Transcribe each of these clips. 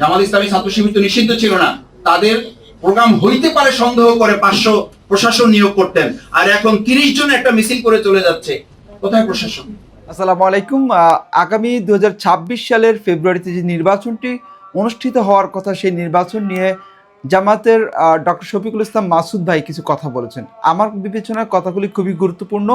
জামাত ইসলামী ছাত্র শিবির তো নিষিদ্ধ ছিল না। তাদের প্রোগ্রাম হইতে পারে সন্দেহ করে পাঁচশো প্রশাসন নিয়োগ করতেন। আর এখন তিরিশ জন একটা মিছিল করে চলে যাচ্ছে। কোথায় প্রশাসন? আসসালামু আলাইকুম। আগামী দু সালের ফেব্রুয়ারিতে যে নির্বাচনটি অনুষ্ঠিত হওয়ার কথা, সেই নির্বাচন নিয়ে জামাতের ডক্টর শফিকুল ইসলাম মাসুদ ভাই কিছু কথা বলেছেন। আমার বিবেচনায় কথাগুলি খুবই গুরুত্বপূর্ণ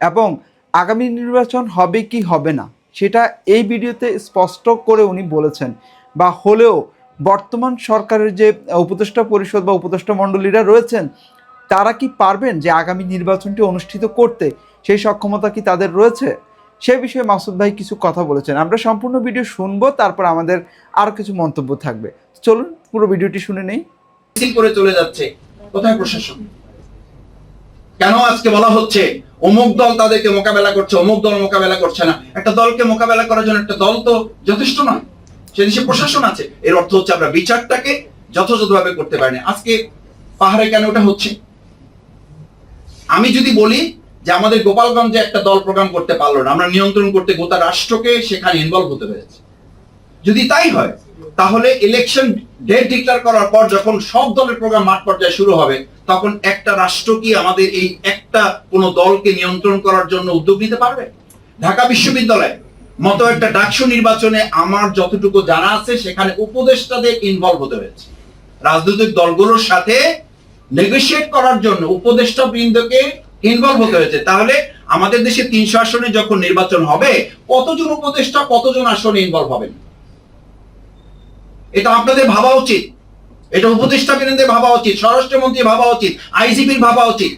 এবং আগামী নির্বাচন হবে কি হবে না, সেটা এই ভিডিওতে স্পষ্ট করে উনি বলেছেন। বা হলেও বর্তমান সরকারের যে উপদেষ্টা পরিষদ বা উপদেষ্টা মণ্ডলীরা রয়েছেন, তারা কি পারবেন যে আগামী নির্বাচনটি অনুষ্ঠিত করতে? সেই সক্ষমতা কি তাদের রয়েছে? সে বিষয়ে মাসুদ ভাই কিছু কথা বলেছেন। আমরা সম্পূর্ণ ভিডিও শুনব, তারপর আমাদের আর কিছু মন্তব্য থাকবে। চলুন, পুরো ভিডিওটি শুনে নেই। করে চলে যাচ্ছে। কোথায় প্রশাসন? কেন আজকে বলা হচ্ছে অমুক দল তাদেরকে মোকাবেলা করছে, অমুক দল মোকাবেলা করছে না? একটা দলকে মোকাবেলা করার জন্য একটা দল তো যথেষ্ট নয়। সে দেশে প্রশাসন আছে। এর অর্থ হচ্ছে আমরা বিচারটাকে যথাযথভাবে করতে পারিনি আজকে পাহাড়ে কেন ওটা হচ্ছে? আমি যদি বলি যে আমাদের গোপালগঞ্জে একটা দল প্রোগ্রাম করতে পারল না, আমরা নিয়ন্ত্রণ করতে গোটা রাষ্ট্রকে সেখানে ইনভলভ হতে হয়েছে যদি তাই হয়, তাহলে ইলেকশন ডেট ডিক্লেয়ার করার পর যখন সব দলের প্রোগ্রাম মাঠ পর্যায়ে শুরু হবে, তখন একটা রাষ্ট্র কি আমাদের এই একটা কোনো দলকে নিয়ন্ত্রণ করার জন্য উদ্যোগ নিতে পারবে? ঢাকা বিশ্ববিদ্যালয় মতো একটা ডাকসু নির্বাচনে আমার যতটুকু জানা আছে, সেখানে উপদেষ্টাদের ইনভলভ হতে হয়েছে। রাজনৈতিক দলগুলোর সাথে নেগোশিয়েট করার জন্য উপদেষ্টা বৃন্দকে ইনভলভ হতে হয়েছে। তাহলে আমাদের দেশে তিনশো আসনে যখন নির্বাচন হবে, কতজন উপদেষ্টা, কতজন আসনে ইনভলভ হবেন? এটা আপনাদের ভাবা উচিত। এটা উপদেষ্টা বৃন্দদের ভাবা উচিত, স্বরাষ্ট্রমন্ত্রী ভাবা উচিত, আইজিপির ভাবা উচিত।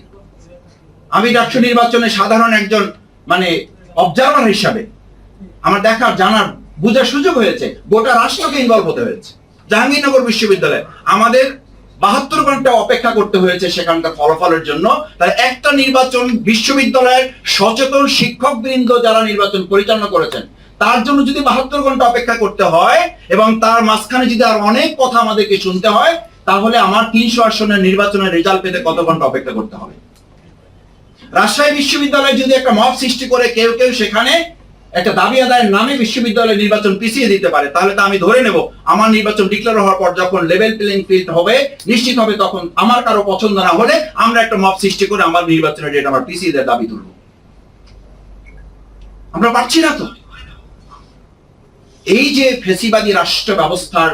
আমি ডাকসু নির্বাচনে সাধারণ একজন মানে অবজারভার হিসাবে আমার দেখার জানার, বোঝার সুযোগ হয়েছে। গোটা রাষ্ট্রকে ইনভলভ হতে হয়েছে। জাহাঙ্গীরনগর বিশ্ববিদ্যালয় আমাদের বাহাত্তর ঘণ্টা অপেক্ষা করতে হয়েছে সেখানকার ফলাফলের জন্য। তাই একটা নির্বাচন বিশ্ববিদ্যালয়ের সচেতন শিক্ষক বৃন্দ যারা নির্বাচন পরিচালনা করেছেন, তার জন্য যদি বাহাত্তর ঘণ্টা অপেক্ষা করতে হয় এবং তার মাঝখানে যদি আর অনেক কথা আমাদেরকে শুনতে হয়, তাহলে আমার তিনশো আসনের নির্বাচনের রেজাল্ট পেতে কত ঘণ্টা অপেক্ষা করতে হবে? রাজশাহী বিশ্ববিদ্যালয়ে যদি একটা মব সৃষ্টি করে কেউ কেউ সেখানে একটা দাবি আদায়ের নামে বিশ্ববিদ্যালয় নির্বাচন পিছিয়ে দিতে পারে, তাহলে তো আমি ধরে নেব। আমার নির্বাচন ডিক্লেয়ার হওয়ার পর যখন লেভেল প্লেইং ফিল্ড হবে, নিশ্চিত হবে তখন আমার কারও পছন্দ না হলে আমরা একটা মব সৃষ্টি করে আমার নির্বাচনের ডেট আমার পিছিয়ে দেওয়ার দাবি তুলব। আমরা পারছি না তো। এই যে ফেসিবাদী রাষ্ট্র ব্যবস্থার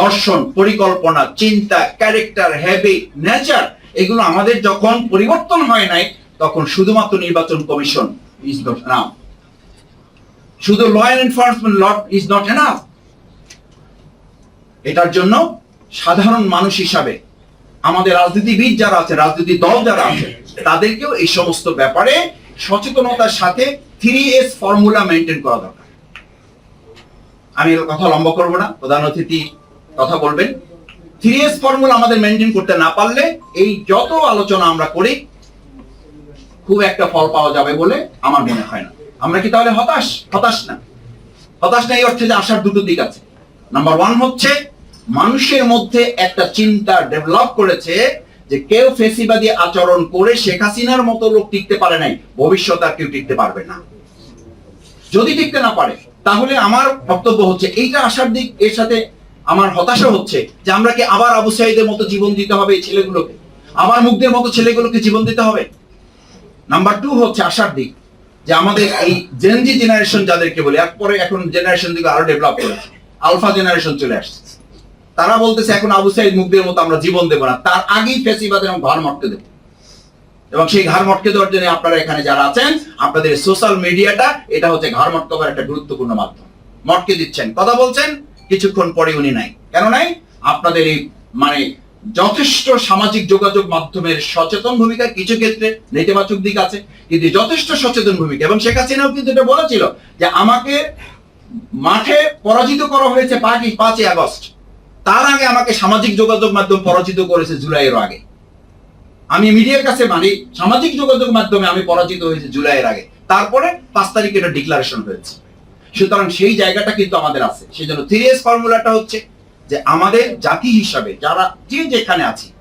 দর্শন, পরিকল্পনা, চিন্তা ক্যারেক্টার হ্যাবিট নেচার এগুলো আমাদের যখন পরিবর্তন হয় নাই, তখন শুধুমাত্র নির্বাচন কমিশন ইজ নট এনাফ শুধু law enforcement law is not enough এটার জন্য সাধারণ মানুষ হিসাবে আমাদের রাজনীতিবিদ যারা আছে, রাজনীতি দল যারা আছে, তাদেরকেও এই সমস্ত ব্যাপারে সচেতনতার সাথে থ্রি এস ফর্মুলা মেনটেন করা দরকার। আমি কথা লম্বা করব না, প্রধান অতিথি কথা বলবেন। থ্রি এস ফর্মুলা আমাদের মেনটেন করতে না পারলে এই যত আলোচনা আমরা করি, খুব একটা ফল পাওয়া যাবে বলে আমার মনে হয় না। আমরা কি তাহলে হতাশ? হতাশ না। হতাশ না এই অর্থে যে আসার দুটো দিক আছে। নাম্বার ওয়ান হচ্ছে, মানুষের মধ্যে একটা চিন্তা ডেভেলপ করেছে যে কেউ ফেসিবাদী আচরণ করে শেখ হাসিনার মতো লোক টিকতে পারে নাই। ভবিষ্যতে আর কেউ টিকতে পারবে না। যদি টিকতে না পারে, তাহলে আমার বক্তব্য হচ্ছে, এইটা আসার দিক, এর সাথে আমার হতাশা হচ্ছে যে আমরা কি আবার আবু সাইদের মতো জীবন দিতে হবে এই ছেলেগুলোকে? আবার মুগ্ধের মতো ছেলেগুলোকে জীবন দিতে হবে? নাম্বার টু হচ্ছে আসার দিক। যে আমাদের এই জেনজি জেনারেশন যাদেরকে বলি, এরপরে এখন জেনারেশন দিকে আরও ডেভেলপ করেছে। আলফা জেনারেশন চলে আসছে। তারা বলতেছে, এখন আবু সাইদ মুগ্ধের মতো আমরা জীবন দেবো না। তার আগেই ফেসিবাদ এবং ঘর মটকে দেবো। এবং সেই ঘর মটকে দেওয়ার জন্য আপনারা এখানে যারা আছেন, আপনাদের সোশ্যাল মিডিয়াটা এটা হচ্ছে ঘর মটকে দেওয়ার একটা গুরুত্বপূর্ণ মাধ্যম। মটকে দিচ্ছেন। কথা বলছেন, কিছুক্ষণ পরে উনি নাই। কেন নাই? আপনাদের এই মানে যথেষ্ট সামাজিক যোগাযোগ মাধ্যমের সচেতন ভূমিকা কিছু ক্ষেত্রে নেতিবাচক দিক আছে, কিন্তু যথেষ্ট সচেতন ভূমিকা। এবং শেখ হাসিনাও কিন্তু এটা বলেছিল যে আমাকে মাঠে পরাজিত করা হয়েছে পাঁচই পাঁচই আগস্ট। তার আগে আমাকে সামাজিক যোগাযোগ মাধ্যম পরাজিত করেছে জুলাইয়ের আগে। আমি মিডিয়ার কাছে মানি, সামাজিক যোগাযোগ মাধ্যমে আমি পরাজিত হয়েছে জুলাইয়ের আগে। তারপরে পাঁচ তারিখে এটা ডিক্লারেশন হয়েছে। সুতরাং সেই জায়গাটা কিন্তু আমাদের আছে। সেই জন্য থ্রি এস ফর্মুলাটা হচ্ছে যে আমাদের জাতি হিসাবে যারা যে যেখানে আছি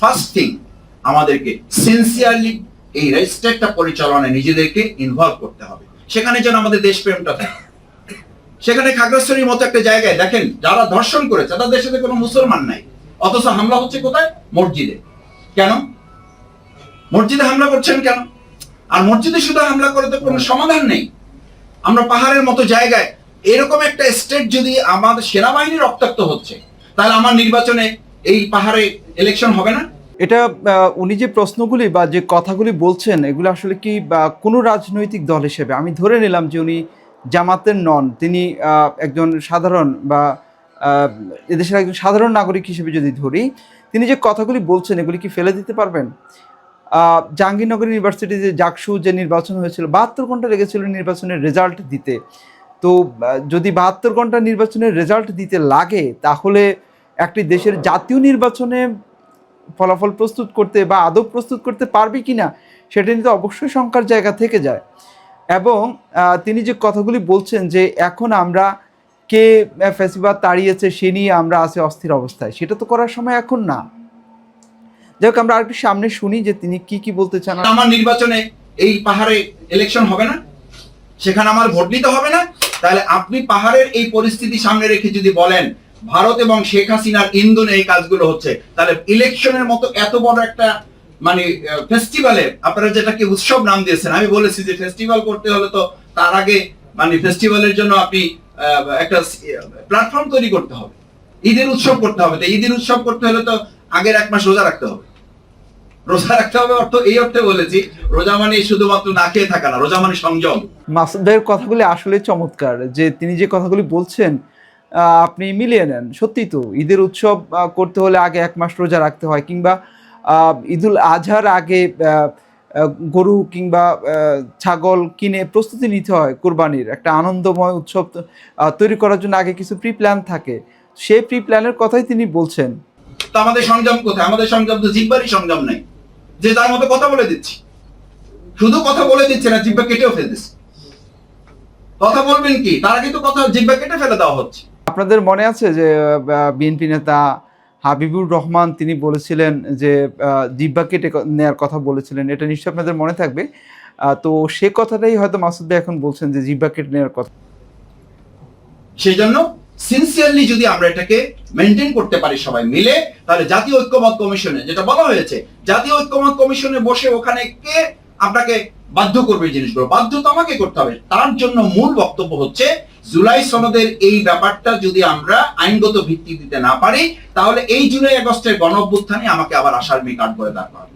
ফার্স্ট থিং আমাদেরকে সিনসিয়ারলি এই রেজিস্টারটা পরিচালনায় নিজেদেরকে ইনভলভ করতে হবে। সেখানে যেন আমাদের দেশপ্রেমটা থাকে। সেখানে খাগড়াছড়ির মতো একটা জায়গায় দেখেন, যারা ধর্ষণ করেছে, তাদের সাথে কোনো মুসলমান নাই। অথচ হামলা হচ্ছে কোথায়? মসজিদে। কেন? মসজিদে হামলা করছেন কেন? আর মসজিদে শুধু হামলা করে তো কোনো সমাধান নেই। আমরা পাহাড়ের মতো জায়গায় এরকম একটা স্টেট যদি আমাদের সেনাবাহিনী রক্তাক্ত হচ্ছে, তাহলে আমার নির্বাচনে এই পাহাড়ে ইলেকশন হবে না? এটা উনি যে প্রশ্নগুলি বা যে কথাগুলি বলছেন, এগুলো আসলে কি, বা কোনো রাজনৈতিক দল হিসেবে, আমি ধরে নিলাম যে উনি জামাতের নন, তিনি একজন সাধারণ বা এদেশের একজন সাধারণ নাগরিক হিসেবে যদি ধরি, তিনি যে কথাগুলি বলছেন, এগুলি কি ফেলে দিতে পারবেন? জাহাঙ্গীরনগর ইউনিভার্সিটিতে জাকসু যে নির্বাচন হয়েছিল, বাহাত্তর ঘণ্টা লেগেছিল নির্বাচনের রেজাল্ট দিতে। তো যদি বাহাত্তর ঘণ্টা নির্বাচনের রেজাল্ট দিতে লাগে, তাহলে একটি দেশের জাতীয় নির্বাচনে ফলাফল প্রস্তুত করতে বা আদৌ প্রস্তুত করতে পারবে কি না সেটা নিয়ে তো অবশ্যই শঙ্কার জায়গা থেকে যায়। এবং তিনি যে কথাগুলি বলছেন যে এখন আমরা কে ফ্যাসিবাদ তাড়িয়েছে, সে নিয়ে আমরা আছে অস্থির অবস্থায়, সেটা তো করার সময় এখন না। যাই হোক, আমরা আরেকটু সামনে শুনি যে তিনি কি কি বলতে চান। আমার নির্বাচনে এই পাহাড়ে ইলেকশন হবে না, সেখানে আমার ভোট নিতে হবে না তাহলে আপনি পাহাড়ের এই পরিস্থিতি সামনে রেখে যদি বলেন, ভারত এবং শেখ হাসিনার ইন্ধনে এই কাজগুলো হচ্ছে, তাহলে ইলেকশনের মতো এত বড় একটা মানে ফেস্টিভ্যালে আপনারা যেটাকে উৎসব নাম দিয়েছেন, আমি বলেছি যে ফেস্টিভ্যাল করতে হলে তো তার আগে মানে ফেস্টিভ্যালের জন্য আপনি একটা প্ল্যাটফর্ম তৈরি করতে হবে। ঈদের উৎসব করতে হবে। তো ঈদের উৎসব করতে হলে তো আগের এক মাস রোজা রাখতে হবে। রোজা রাখতে হবে অর্থ এই অর্থে বলেছি রোজা মানে শুধুমাত্র না খেয়ে থাকা না রোজা মানে সংযম। মাসুদ ভাইয়ের কথাগুলি আসলে চমৎকার যে তিনি যে কথাগুলি বলছেন আপনি মিলিয়ে নেন। সত্যি তো ঈদের উৎসব করতে হলে আগে এক মাস রোজা রাখতে হয় কিংবা ঈদুল আজহার আগে গরু কিংবা ছাগল কিনে প্রস্তুতি নিতে হয় কোরবানির। একটা আনন্দময় উৎসব তৈরি করার জন্য আগে কিছু প্রি প্ল্যান থাকে। সেই প্রি প্ল্যানের কথাই তিনি বলছেন। তো আমাদের সংযম কোথায়? আমাদের সংযম তো জিব্বারই সংযম নেই। যে তার মতো কথা বলে দিচ্ছি। শুধু কথা বলে দিচ্ছে না জিব্বা কেটেও ফেলে দিচ্ছে। কথা বলবেন কি? তার আগে তো কথা জিব্বা কেটে ফেলে দেওয়া হচ্ছে। আপনাদের মনে আছে যে বিএনপি নেতা হাবিবুর রহমান তিনি বলেছিলেন যে জিব্বা কেটে নেয়ার কথা বলেছিলেন এটা নিশ্চয়ই আপনাদের মনে থাকবে। তো সে কথাটাই হয়তো মাসুদ ভাই এখন বলছেন যে জিব্বা কেটে নেওয়ার কথা। সেই জন্য সিনসিয়ারলি যদি আমরা এটাকে মেনটেন করতে পারি সবাই মিলে, তাহলে জাতীয় ঐক্যমত কমিশনে, যেটা বলা হয়েছে, জাতীয় ঐক্যমত কমিশনে বসে ওখানে কে আপনাকে বাধ্য করবে জিনিসগুলো বাধ্য তো আমাকে করতে হবে তার জন্য মূল বক্তব্য হচ্ছে, জুলাই সনদের এই ব্যাপারটা যদি আমরা আইনগত ভিত্তি দিতে না পারি, তাহলে এই জুলাই আগস্টের গণ অভ্যুত্থানে আমাকে আবার আশার মেয়ে করে দাঁড় করাবে।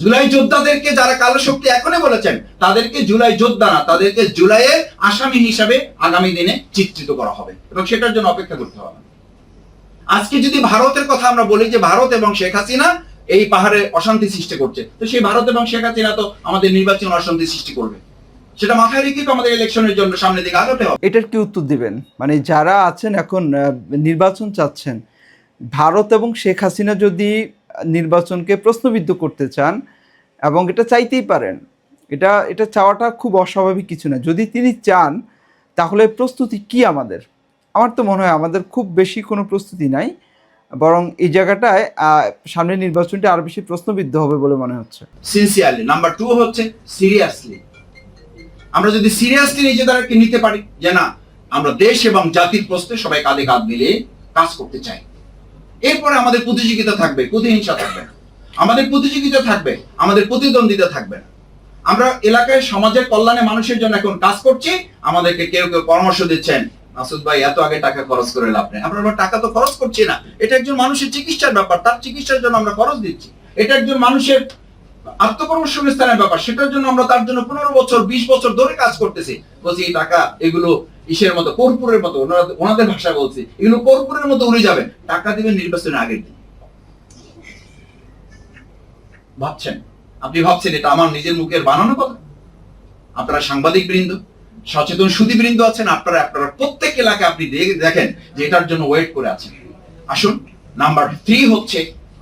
জুলাই যোদ্ধাদেরকে যারা কালো শক্তি এখনই বলেছেন, তাদেরকে জুলাই যোদ্ধা না, তাদেরকে জুলাইয়ের আসামি হিসাবে আগামী দিনে চিত্রিত করা হবে। এবং সেটার জন্য অপেক্ষা করতে হবে। আজকে যদি ভারতের কথা আমরা বলি যে ভারত এবং শেখ হাসিনা এই পাহাড়ে অশান্তি সৃষ্টি করছে, তো সেই ভারত এবং শেখ হাসিনা তো আমাদের নির্বাচন অশান্তি সৃষ্টি করবে। সেটা মাথায় রেখে তো আমাদের ইলেকশনের জন্য সামনের দিকে আগাতে হবে। এটার কি উত্তর দিবেন? মানে যারা আছেন এখন নির্বাচন চাচ্ছেন, ভারত এবং শেখ হাসিনা যদি নির্বাচনকে প্রশ্নবিদ্ধ করতে চান এবং এটা চাইতেই পারেন। এটা এটা চাওয়াটা খুব অস্বাভাবিক কিছু না। যদি তিনি চান, তাহলে প্রস্তুতি কি আমাদের? আমার তো মনে হয় আমাদের খুব বেশি কোনো প্রস্তুতি নাই, বরং এই জায়গাটায় সামনের নির্বাচনটা আরও বেশি প্রশ্নবিদ্ধ হবে বলে মনে হচ্ছে। সিনসিয়ারলি নাম্বার টু হচ্ছে সিরিয়াসলি আমরা যদি সিরিয়াসলি নিজেদেরকে নিতে পারি, যে না, আমরা দেশ এবং জাতির প্রশ্নে সবাই কাঁধে কাঁধ মিলিয়ে কাজ করতে চাই। এরপরে আমাদের প্রতিযোগিতা থাকবে, প্রতিহিংসা থাকবে না। আমাদের প্রতিযোগিতা থাকবে, আমাদের প্রতিদ্বন্দ্বিতা থাকবে না। আমরা এলাকায় সমাজের কল্যাণে মানুষের জন্য এখন কাজ করছি, আমাদেরকে কেউ কেউ পরামর্শ দিচ্ছেন, মাসুদ ভাই, এত আগে টাকা খরচ করে লাভ নেই। আমরা আবার টাকা তো খরচ করছি না। এটা একজন মানুষের চিকিৎসার ব্যাপার, তার চিকিৎসার জন্য আমরা খরচ দিচ্ছি। এটা একজন মানুষের আত্মকর্মসংস্থানের ব্যাপার, সেটার জন্য আমরা তার জন্য পনেরো বছর, বিশ বছর ধরে কাজ করতেছি। বলছি, এই টাকা, এগুলো ইসের মতো, কর্পূরের মতো ওনাদের ভাষায় বলছি। এগুলো কর্পূরের মতো উড়ে যাবে টাকা দিবেন নির্বাচনের আগের দিন। ভাবছেন? আপনি ভাবছেন এটা আমার নিজের মুখের বানানো কথা? আপনারা সাংবাদিক বৃন্দ সচেতন সুদী বৃন্দ আছেন, আপনারা আপনারা প্রত্যেক এলাকায় আপনি দেখেন যে এটার জন্য ওয়েট করে আছেন। আসুন, নাম্বার থ্রি হচ্ছে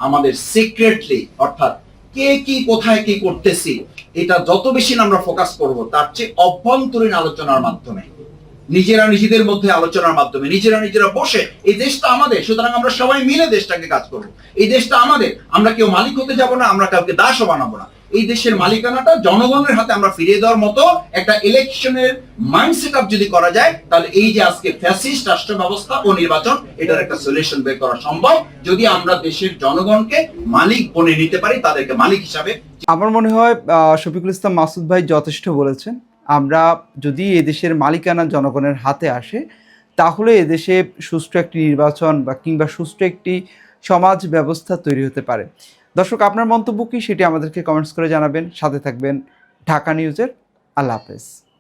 আমাদের সিক্রেটলি অর্থাৎ কে কি কোথায় কি করতেছি, এটা যত বেশি আমরা ফোকাস করব, তার চেয়ে অভ্যন্তরীণ আলোচনার মাধ্যমে। নিজেরা নিজেদের মধ্যে আলোচনার মাধ্যমে, নিজেরা নিজেরা বসে, এই দেশটা আমাদের, সুতরাং আমরা সবাই মিলে দেশটাকে কাজ করব। এই দেশটা আমাদের, আমরা কেউ মালিক হতে যাব না, আমরা কাউকে দাসও বানাবো না। এই দেশের মালিকানাটা জনগণের হাতে আমরা ফিরিয়ে দেওয়ার মতো একটা ইলেকশনের মাইন্ডসেট আপ যদি করা যায়, তাহলে এই যে আজকে ফ্যাসিস্ট রাষ্ট্র ব্যবস্থা ও নির্বাচন, এটার একটা সলিউশন বের করা সম্ভব। যদি আমরা দেশের জনগণকে মালিক বনে নিতে পারি, তাদেরকে মালিক হিসাবে আমার মনে হয় শফিকুল ইসলাম মাসুদ ভাই যথেষ্ট বলেছেন। আমরা যদি এদেশের মালিকানা জনগণের হাতে আসে, তাহলে এদেশে সুষ্ঠু একটি নির্বাচন বা কিংবা সুষ্ঠু একটি সমাজ ব্যবস্থা তৈরি হতে পারে। দর্শক, আপনার মন্তব্য কি সেটি আমাদেরকে কমেন্টস করে জানাবেন। সাথে থাকবেন ঢাকা নিউজের আল্লাহ হাফেজ।